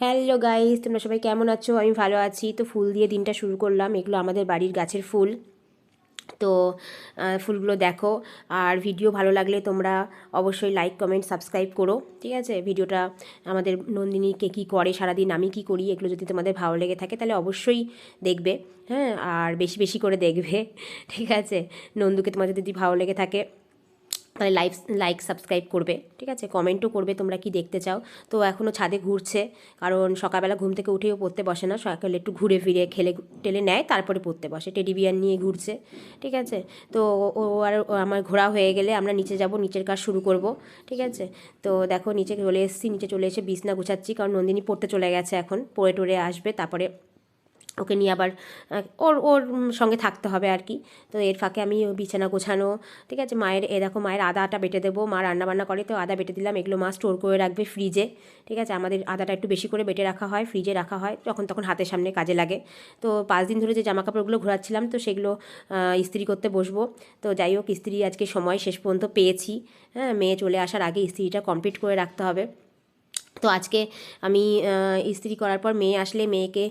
Hello guys, তোমরা সবাই কেমন আছো? আমি ভালো আছি। তো ফুল দিয়ে দিনটা শুরু করলাম। এগুলো আমাদের বাড়ির গাছের ফুল। তো ফুলগুলো দেখো। আর ভিডিও ভালো লাগলে তোমরা অবশ্যই লাইক কমেন্ট সাবস্ক্রাইব করো। ঠিক আছে? ভিডিওটা আমাদের নন্দিনীকে কী করে, সারাদিন আমি কি করি, এগুলো যদি তোমাদের ভালো লেগে থাকে তাহলে অবশ্যই দেখবে। হ্যাঁ? আর বেশি বেশি করে দেখবে। ঠিক আছে? নন্দুকে তোমাদের যদি ভালো লেগে থাকে তাহলে লাইক লাইক সাবস্ক্রাইব করবে, ঠিক আছে? কমেন্টও করবে তোমরা কি দেখতে চাও। তো এখনও ছাদে ঘুরছে, কারণ সকালবেলা ঘুম থেকে উঠেও পড়তে বসে না। সকালে একটু ঘুরে ফিরে খেলে, টেলে নেয়, তারপরে পড়তে বসে। টেডি বিয়ার নিয়ে ঘুরছে, ঠিক আছে? তো ও আর আমার ঘোরা হয়ে গেলে আমরা নিচে যাব, নিচের কাজ শুরু করব, ঠিক আছে? তো দেখো, নিচে চলে এসেছি, নিচে চলে এসে বিছনা গুছাচ্ছি, কারণ নন্দিনী পড়তে চলে গেছে এখন, পড়ে টরে আসবে, তারপরে ওকে নিয়ে আবার ওর ওর সঙ্গে থাকতে হবে আর কি। তো এর ফাঁকে আমি বিছানা গোছানো, ঠিক আছে, মায়ের, এ দেখো মায়ের আদাটা বেটে দেবো, মা রান্নাবান্না করে তো আদা বেটে দিলাম, এগুলো মা স্টোর করে রাখবে ফ্রিজে, ঠিক আছে, আমাদের আদাটা একটু বেশি করে বেটে রাখা হয়, ফ্রিজে রাখা হয়, যখন তখন হাতের সামনে কাজে লাগে। তো পাঁচ দিন ধরে যে জামা কাপড়গুলো ঘোরাচ্ছিলাম, তো সেগুলো ইস্ত্রি করতে বসবো। তো যাই হোক, ইস্ত্রি আজকে সময় শেষ পর্যন্ত পেয়েছি। হ্যাঁ মেয়ে চলে আসার আগে ইস্ত্রিটা কমপ্লিট করে রাখতে হবে। তো আজকে আমি ইস্ত্রি করার পর মেয়ে আসলে মেয়েকে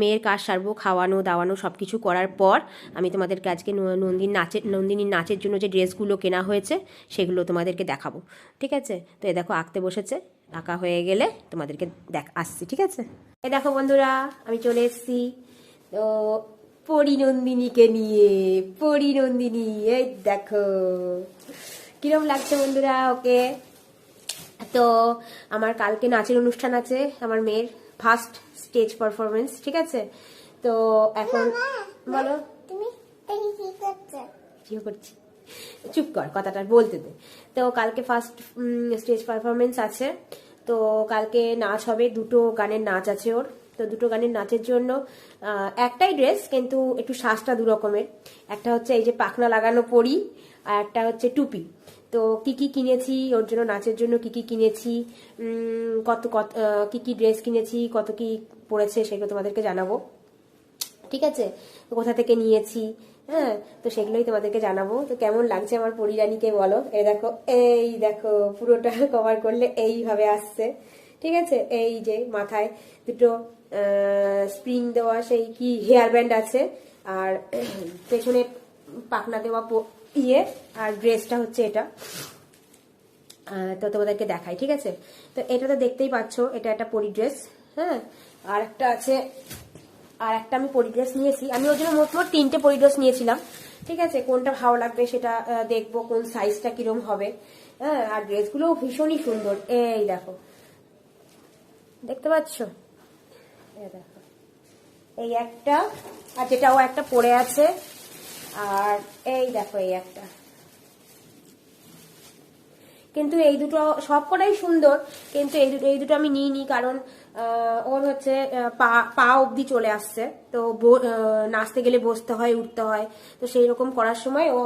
মেয়ের কাজ সারবো, খাওয়ানো, দাওয়ানো সব কিছু করার পর আমি তোমাদেরকে আজকে নন্দিন নাচের, নন্দিনীর নাচের জন্য যে ড্রেসগুলো কেনা হয়েছে সেগুলো তোমাদেরকে দেখাবো। ঠিক আছে? তো এ দেখো, আঁকতে বসেছে। আঁকা হয়ে গেলে তোমাদেরকে দেখ, আসছি, ঠিক আছে? এ দেখো বন্ধুরা, আমি চলে এসছি। তো পরিনন্দিনীকে নিয়ে পরিনন্দিনী এই দেখো। কিরম লাগছে বন্ধুরা ওকে? তো আমার কালকে নাচের অনুষ্ঠান আছে আমার মেয়ের ফার্স্ট স্টেজ পারফরমেন্স ঠিক আছে? তো এখন বলো। জিও করছি? চুপ কর কথাটা বলতে দে। তো কালকে ফার্স্ট স্টেজ পারফরমেন্স আছে। তো কালকে নাচ হবে দুটো গানের নাচ আছে ওর। তো দুটো গানের নাচের জন্য একটাই ড্রেস কিন্তু একটু শ্বাসটা দু রকমের একটা হচ্ছে এই যে পাখনা লাগানো পরি আর একটা হচ্ছে টুপি। তো কি কি কিনেছি, ওর জন্য নাচের জন্য কি কি কিনেছি কত কত কি কি ড্রেস কিনেছি, কত কি পড়েছে সেগুলো তোমাদেরকে জানাব। ঠিক আছে? কোথা থেকে নিয়েছি? হ্যাঁ তো সেগুলোই তোমাদেরকে জানাব। তো কেমন লাগছে আমার পরিরানীকে বলো? এই দেখো এই দেখো, পুরোটা কভার করলে এইভাবে আসছে। ঠিক আছে? এই যে মাথায় দুটো স্প্রিং দেওয়া সেই কি হেয়ার ব্যান্ড আছে। আর পেছনে পাখনা দেওয়া ইয়ে আর ড্রেসটা হচ্ছে এটা। তো তোমাদেরকে দেখাই, ঠিক আছে? তো এটা তো দেখতেই পাচ্ছ, এটা একটা পরি ড্রেস হ্যাঁ? আর একটা আছে, আর একটা আমি পরি ড্রেস নিয়েছি। আমি ওই জন্য মোট মোট তিনটে পরি ড্রেস নিয়েছিলাম, ঠিক আছে? কোনটা ভালো লাগবে সেটা দেখব কোন সাইজটা কিরম হবে হ্যাঁ? আর ড্রেসগুলো ভীষণই সুন্দর। এই দেখো। দেখতে পাচ্ছ? এই দেখো। এই একটা, আর যেটাও একটা পরে আছে আর এই দেখো এই একটা। কিন্তু এই দুটো সব কটাই সুন্দর কিন্তু এই দুটো এই দুটো আমি নিইনি কারণ আহ, ওর হচ্ছে পা পা অবধি চলে আসছে। তো নাচতে গেলে বসতে হয় উঠতে হয়। তো সেই রকম করার সময় ও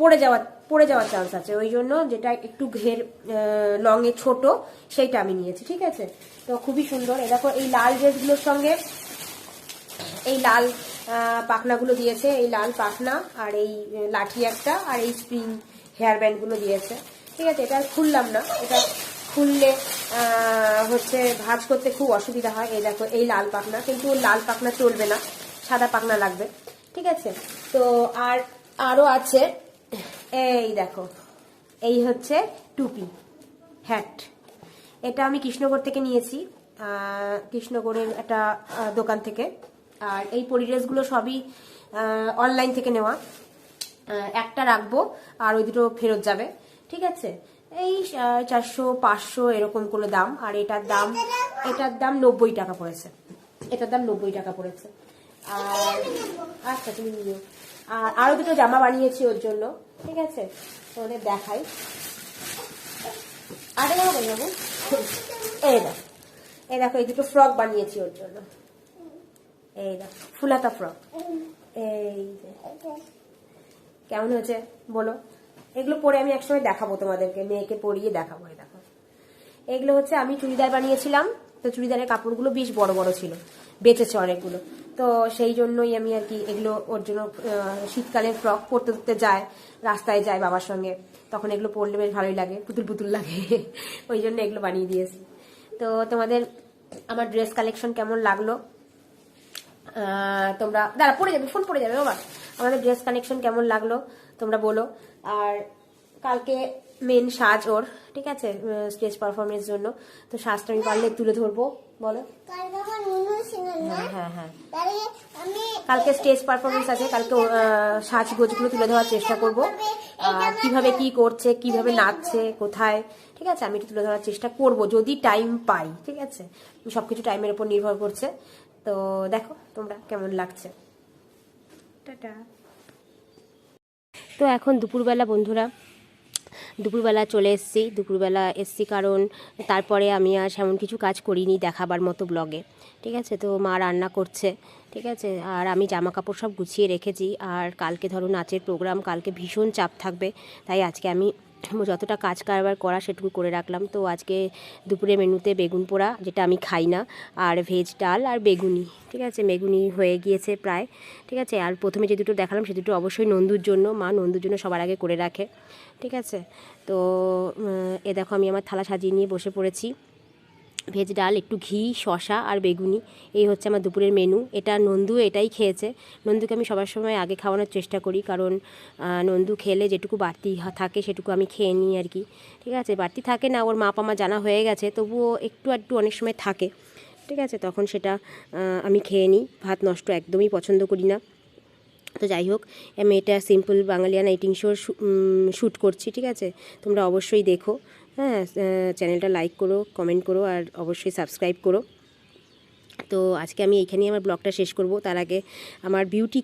পড়ে যাওয়ার পড়ে যাওয়ার চান্স আছে। ওই জন্য যেটা একটু ঘের লং এ ছোট সেইটা আমি নিয়েছি ঠিক আছে? তো খুবই সুন্দর। এ দেখো এই লাল ড্রেসগুলোর সঙ্গে এই লাল পাখনাগুলো দিয়েছে, এই লাল পাখনা আর এই লাঠি একটা আর এই স্প্রিং হেয়ার ব্যান্ডগুলো দিয়েছে। ঠিক আছে, এটা খুললাম না, এটা খুললে হচ্ছে ভাজ করতে খুব অসুবিধা হয়। এই দেখো, এই লাল পাখনা, কিন্তু লাল পাখনা চলবে না, সাদা পাখনা লাগবে। ঠিক আছে, তো আর আরও আছে, এই দেখো, এই হচ্ছে টুপি হ্যাট এটা আমি কৃষ্ণগড় থেকে নিয়েছি কৃষ্ণগড়ের একটা দোকান থেকে। আর এই পরিড্রেসগুলো সবই অনলাইন থেকে নেওয়া। একটা রাখব আর ওই দুটো ফেরত যাবে। ঠিক আছে? এই চারশো, পাঁচশো এরকম করে দাম। আর এটার দাম এটার দাম নব্বই টাকা পড়েছে। এটার দাম নব্বই টাকা পড়েছে। আর আচ্ছা তুমি নিও। আর আরও দুটো জামা বানিয়েছি ওর জন্য। ঠিক আছে? তোমাদের দেখাই। আরে বাবু, এই দেখো। এই দেখো, এই দুটো ফ্রক বানিয়েছি ওর জন্য। এই দেখো, ফুলাতা ফ্রক। এই কেমন হয়েছে? বলো। এগুলো পরে আমি একসময় দেখাবো তোমাদেরকে, মেয়েকে পরিয়ে দেখাবো দেখো। এগুলো হচ্ছে আমি চুড়িদার বানিয়েছিলাম, তো চুড়িদারের কাপড়গুলো বেশ বড় বড় ছিল, বেঁচেছে অনেকগুলো। তো সেই জন্যই আমি আর কি এগুলো ওর জন্য শীতকালে ফ্রক পরতে পরতে যায়, রাস্তায় যায় বাবার সঙ্গে। তখন এগুলো পরলে বেশ ভালোই লাগে, পুতুল পুতুল লাগে। ওই জন্য এগুলো বানিয়ে দিয়েছি। তো তোমাদের, আমার ড্রেস কালেকশন কেমন লাগল? তোমরা দাঁড়া পড়ে যাবে ফোন পড়ে যাবে বাবা। আমাদের ড্রেস কানেকশন কেমন লাগল তোমরা বলো। আর কালকে মেন সাজ ওর ঠিক আছে? স্টেজ পারফরমেন্স জন্য। তো সাজটা আমি পারলে তুলে ধরবো বলো। হ্যাঁ হ্যাঁ হ্যাঁ। কালকে স্টেজ পারফরমেন্স আছে কালকে সাজগোজগুলো তুলে ধরার চেষ্টা করব। আর কীভাবে কি করছে কীভাবে নাচছে কোথায় ঠিক আছে? আমি একটু তুলে ধরার চেষ্টা করব যদি টাইম পাই ঠিক আছে? সবকিছু টাইমের উপর নির্ভর করছে। তো দেখো তোমরা কেমন লাগছে। টাটা। তো এখন দুপুরবেলা বন্ধুরা দুপুরবেলা চলে এসেছি দুপুরবেলা এসছি কারণ তারপরে আমি আর সেমন কিছু কাজ করিনি দেখাবার মতো ব্লগে ঠিক আছে? তো মা রান্না করছে ঠিক আছে? আর আমি জামা কাপড় সব গুছিয়ে রেখেছি আর কালকে ধরো নাচের প্রোগ্রাম কালকে ভীষণ চাপ থাকবে তাই আজকে আমি যতটা কাজ কারবার করা সেটুকু করে রাখলাম। তো আজকে দুপুরে মেনুতে বেগুন পোড়া, যেটা আমি খাই না, আর ভেজ ডাল আর বেগুনি, ঠিক আছে? বেগুনি হয়ে গিয়েছে প্রায়, ঠিক আছে? আর প্রথমে যে দুটো দেখালাম সে দুটো অবশ্যই নন্দুর জন্য, মা নন্দুর জন্য সবার আগে করে রাখে, ঠিক আছে? তো এ দেখো আমি আমার থালা সাজিয়ে নিয়ে বসে পড়েছি। ভেজ ডাল, একটু ঘি শশা আর বেগুনি, এই হচ্ছে আমার দুপুরের মেনু এটা নন্দু এটাই খেয়েছে। নন্দুকে আমি সবার সময় আগে খাওয়ানোর চেষ্টা করি, কারণ নন্দু খেলে যেটুকু বাড়তি থাকে সেটুকু আমি খেয়ে নিই আর কি। ঠিক আছে, বাড়তি থাকে না, ওর মা পামা জানা হয়ে গেছে, তবুও একটু একটু অনেক সময় থাকে। ঠিক আছে, তখন সেটা আমি খেয়ে নিই, ভাত নষ্ট একদমই পছন্দ করি না। তো যাই হোক, আমি এটা সিম্পল বাঙালিয়ান এইটিং শোর শ্যুট করছি, ঠিক আছে? তোমরা অবশ্যই দেখো। হ্যাঁ চ্যানেলটা লাইক করো কমেন্ট করো আর অবশ্যই সাবস্ক্রাইব করো। তো আজকে আমি এইখানেই আমার ব্লগটা শেষ করব। তার আগে আমার বিউটি